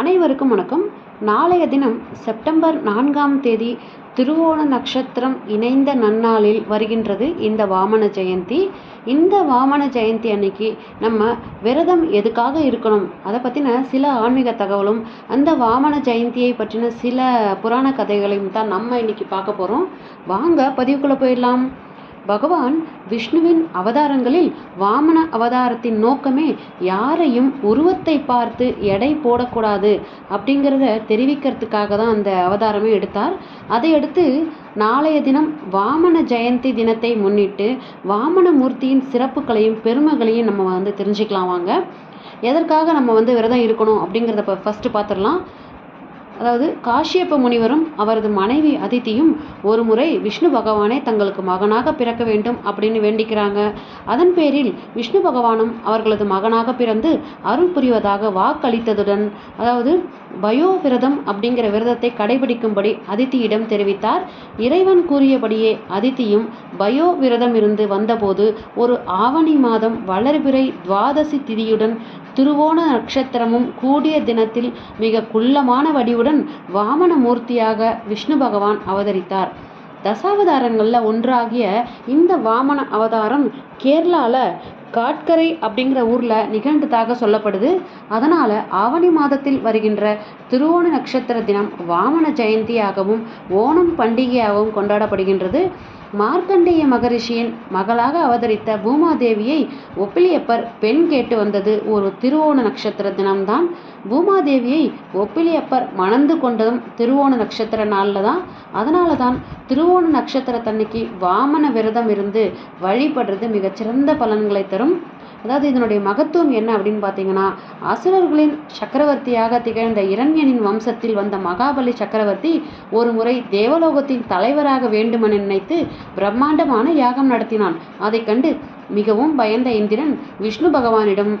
அனைவருக்கும் வணக்கம். நாளைய தினம் செப்டம்பர் நான்காம் தேதி திருவோண நட்சத்திரம் இணைந்த நன்னாளில் வருகின்றது இந்த வாமன ஜெயந்தி. இந்த வாமன ஜெயந்தி அன்னைக்கு நம்ம விரதம் எதுக்காக இருக்கணும்? அதை பற்றின சில ஆன்மீக தகவலும் அந்த வாமன ஜெயந்தியை பற்றின சில புராண கதைகளையும் தான் நம்ம இன்னைக்கு பார்க்க போகிறோம் வாங்க பதிவுக்குள்ளே போயிடலாம். பகவான் விஷ்ணுவின் அவதாரங்களில் வாமன அவதாரத்தின் நோக்கமே யாரையும் உருவத்தை பார்த்து எடை போடக்கூடாது அப்படிங்கிறத தெரிவிக்கிறதுக்காக தான் அந்த அவதாரமே எடுத்தார். அதையடுத்து நாளைய தினம் வாமன ஜெயந்தி தினத்தை முன்னிட்டு வாமன மூர்த்தியின் சிறப்புகளையும் பெருமைகளையும் நம்ம வந்து தெரிஞ்சுக்கலாம் வாங்க. எதற்காக நம்ம வந்து விரதம் இருக்கணும் அப்படிங்கிறத இப்போ ஃபஸ்ட்டு பார்த்துடலாம். அதாவது காஷ்யப்ப முனிவரும் அவரது மனைவி அதித்தியும் ஒரு முறை விஷ்ணு பகவானை தங்களுக்கு மகனாக பிறக்க வேண்டும் அப்படின்னு வேண்டிக்கிறாங்க. அதன் பேரில் விஷ்ணு பகவானும் அவர்களது மகனாக பிறந்து அருள் புரிவதாக வாக்களித்ததுடன் அதாவது பயோ விரதம் அப்படிங்கிற விரதத்தை கடைபிடிக்கும்படி அதித்தியிடம் தெரிவித்தார். இறைவன் கூறியபடியே அதித்தியும் பயோ விரதம் இருந்து வந்தபோது ஒரு ஆவணி மாதம் வளர்பிறை துவாதசி திதியுடன் திருவோண நட்சத்திரமும் கூடிய தினத்தில் மிக குள்ளமான வடிவுடன் வாமன மூர்த்தியாக விஷ்ணு பகவான் அவதரித்தார். தசாவதாரங்களில் ஒன்றாகிய இந்த வாமன அவதாரம் கேரளாவில் காட்கரை அப்படிங்கிற ஊரில் நிகழ்ந்ததாக சொல்லப்படுது. அதனால் ஆவணி மாதத்தில் வருகின்ற திருவோண நட்சத்திர தினம் வாமன ஜெயந்தியாகவும் ஓணம் பண்டிகையாகவும் கொண்டாடப்படுகின்றது. மார்க்கண்டேய மகரிஷியின் மகளாக அவதரித்த பூமாதேவியை ஒப்பிலியப்பர் பெண் கேட்டு வந்தது ஒரு திருவோண நட்சத்திர தினம்தான். பூமாதேவியை ஒப்பிலியப்பர் மணந்து கொண்டதும் திருவோண நட்சத்திர நாளில் தான் அதனால தான் திருவோண நட்சத்திரத்தன்னைக்கு வாமன விரதம் இருந்து வழிபடுறது மிகச்சிறந்த பலன்களை தரும். அதாவது இதனுடைய மகத்துவம் என்ன அப்படின்னு பார்த்தீங்கன்னா அசுரர்களின் சக்கரவர்த்தியாக திகழ்ந்த இரண்யனின் வம்சத்தில் வந்த மகாபலி சக்கரவர்த்தி ஒரு முறை தேவலோகத்தின் தலைவராக வேண்டுமென நினைத்து பிரம்மாண்டமான யாகம் நடத்தினான். அதைக் கண்டு மிகவும் பயந்த இந்திரன் விஷ்ணு பகவானிடம்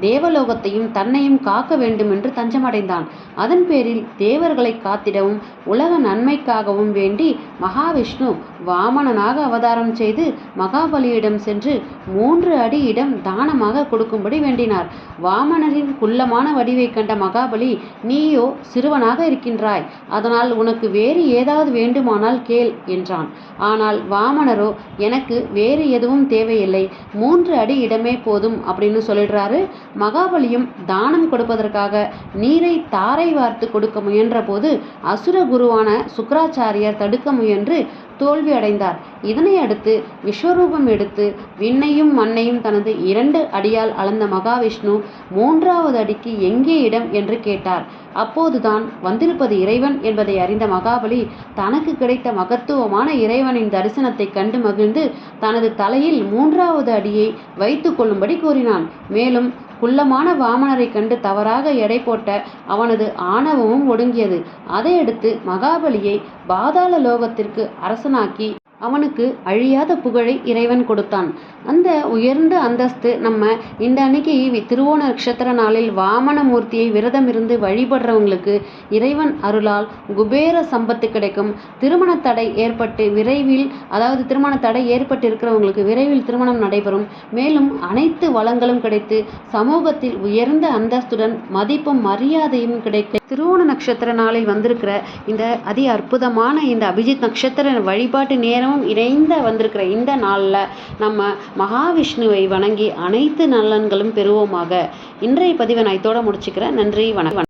தேவலோகத்தையும் தன்னையும் காக்க வேண்டுமென்று தஞ்சமடைந்தான். அதன் பேரில் தேவர்களை காத்திடவும் உலக நன்மைக்காகவும் வேண்டி மகாவிஷ்ணு வாமனனாக அவதாரம் செய்து மகாபலியிடம் சென்று மூன்று அடி இடம் தானமாக கொடுக்கும்படி வேண்டினார். வாமனரின் குள்ளமான வடிவை கண்ட மகாபலி நீயோ சிறுவனாக இருக்கின்றாய் அதனால் உனக்கு வேறு ஏதாவது வேண்டுமானால் கேள் என்றான். ஆனால் வாமனரோ எனக்கு வேறு எதுவும் தேவையில்லை மூன்று அடி இடமே போதும் அப்படின்னு சொல்லிடுறாரு மகாபலியும் தானம் கொடுப்பதற்காக நீரை தாரை வார்த்து கொடுக்க முயன்றபோது அசுர குருவான சுக்கராச்சாரியர் தடுக்க முயன்று தோல்வி அடைந்தார். இதனை அடுத்து விஸ்வரூபம் எடுத்து விண்ணையும் மண்ணையும் தனது இரண்டு அடியால் அளந்த மகாவிஷ்ணு மூன்றாவது அடிக்கு எங்கே இடம் என்று கேட்டார். அப்போதுதான் வந்திருப்பது இறைவன் என்பதை அறிந்த மகாபலி தனக்கு கிடைத்த மகத்துவமான இறைவனின் தரிசனத்தை கண்டு மகிழ்ந்து தனது தலையில் மூன்றாவது அடியை வைத்து கொள்ளும்படி கூறினான். மேலும் குள்ளமான வாமனரை கண்டு தவறாக எடை போட்ட அவனது ஆணவமும் ஒடுங்கியது. அதையடுத்து மகாபலியை பாதாள லோகத்திற்கு அரசனாக்கி அவனுக்கு அழியாத புகழை இறைவன் கொடுத்தான். அந்த உயர்ந்த அந்தஸ்து நம்ம இந்த அன்னைக்கு திருவோண நட்சத்திர நாளில் வாமன மூர்த்தியை விரதம் இருந்து வழிபடுறவங்களுக்கு இறைவன் அருளால் குபேர சம்பத்து கிடைக்கும். திருமண தடை ஏற்பட்டு விரைவில் அதாவது திருமண தடை ஏற்பட்டு இருக்கிறவங்களுக்கு விரைவில் திருமணம் நடைபெறும். மேலும் அனைத்து வளங்களும் கிடைத்து சமூகத்தில் உயர்ந்த அந்தஸ்துடன் மதிப்பும் மரியாதையும் கிடைக்கும் திருவோண நட்சத்திர நாளில் வந்திருக்கிற இந்த அதி அற்புதமான இந்த அபிஜித் நட்சத்திர வழிபாட்டு நேரமும் இணைந்த வந்திருக்கிற இந்த நாளில் நம்ம மகாவிஷ்ணுவை வணங்கி அனைத்து நலன்களும் பெறுவோமாக. இன்றைய பதிவை நான் இதோட முடிச்சுக்கிறேன். நன்றி வணக்கம்.